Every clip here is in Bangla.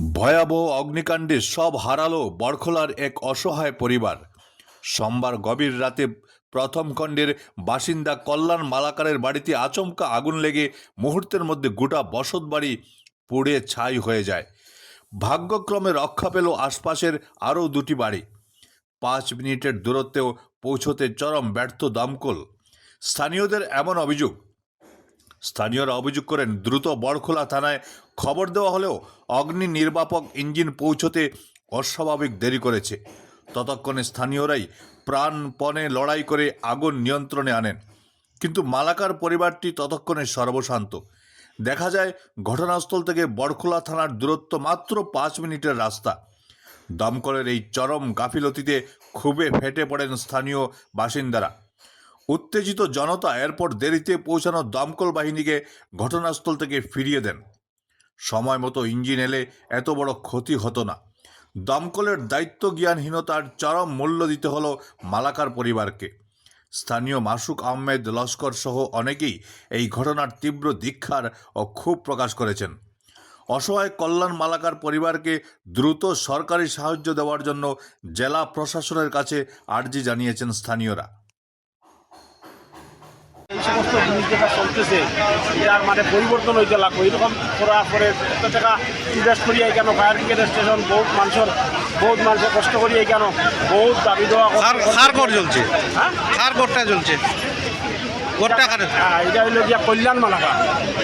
ভয়াবহ অগ্নিকাণ্ডে সব হারালো বরখোলার এক অসহায় পরিবার। সোমবার গভীর রাতে প্রথম খণ্ডের বাসিন্দা কল্যাণ মালাকারের বাড়িতে আচমকা আগুন লেগে মুহূর্তের মধ্যে গোটা বসত বাড়ি পুড়ে ছাই হয়ে যায়। ভাগ্যক্রমে রক্ষা পেল আশপাশের আরও দুটি বাড়ি। পাঁচ মিনিটের দূরত্বেও পৌঁছতে চরম ব্যর্থ দমকল। স্থানীয়দের এমন অভিযোগ স্থানীয়রা অভিযোগ করেন, দ্রুত বড়খোলা থানায় খবর দেওয়া হলেও অগ্নি নির্বাপক ইঞ্জিন পৌঁছতে অস্বাভাবিক দেরি করেছে। ততক্ষণে স্থানীয়রাই প্রাণপণে লড়াই করে আগুন নিয়ন্ত্রণে আনেন। কিন্তু মালাকার পরিবারটি ততক্ষণে সর্বশান্ত। দেখা যায়, ঘটনাস্থল থেকে বড়খোলা থানার দূরত্ব মাত্র পাঁচ মিনিটের রাস্তা। দমকলের এই চরম গাফিলতিতে খুবই ফেটে পড়েন স্থানীয় বাসিন্দারা। উত্তেজিত জনতা এরপর দেরিতে পৌঁছানো দমকল বাহিনীকে ঘটনাস্থল থেকে ফিরিয়ে দেন। সময় মতো ইঞ্জিন এলে এত বড় ক্ষতি হতো না। দমকলের দায়িত্ব জ্ঞানহীনতার চরম মূল্য দিতে হলো মালাকার পরিবারকে। স্থানীয় মাসুক আহমেদ লস্কর সহ অনেকেই এই ঘটনার তীব্র দীক্ষার ও ক্ষোভ প্রকাশ করেছেন। অসহায় কল্যাণ মালাকার পরিবারকে দ্রুত সরকারি সাহায্য দেওয়ার জন্য জেলা প্রশাসনের কাছে আর্জি জানিয়েছেন স্থানীয়রা। সমস্ত জিনিস যেটা চলতেছে এটার মানে পরিবর্তন হইতে লাগবে। এরকম করার পরে এত টাকা ইনভেস্ট করিয়া কেন ফায়ার ব্রিগেড স্টেশন বহুত মানুষের বহুত মানুষের কষ্ট করিয়া কেন বহুত দাবি দেওয়া জ্বলছে। হ্যাঁ? কার হ্যাঁ, এটা হইল গিয়া কল্যাণ মালাকা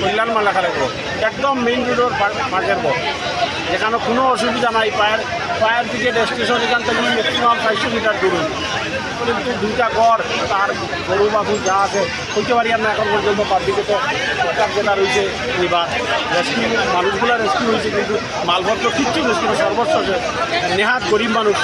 কল্যাণ মালাকারে একদম মেইন রোডের ঘর এখানে কোনো অসুবিধা নাই ফায়ার ফায়ার ব্রিগেড স্টেশন এখান থেকে ম্যাক্সিমাম চারশো মিটার দূরে। কিন্তু দুইটা ঘর তার গরু বাবু যা আছে হইতে পারি আমরা এখন পর্যন্ত পাবলিকে তো সরকার যেটা রয়েছে, এবার রেস্কিউ মানুষগুলো রেস্কিউ হয়েছে, কিন্তু মালপত্র কিচ্ছু রেস্কিউ সর্বস্ব নেহাত গরিব মানুষ।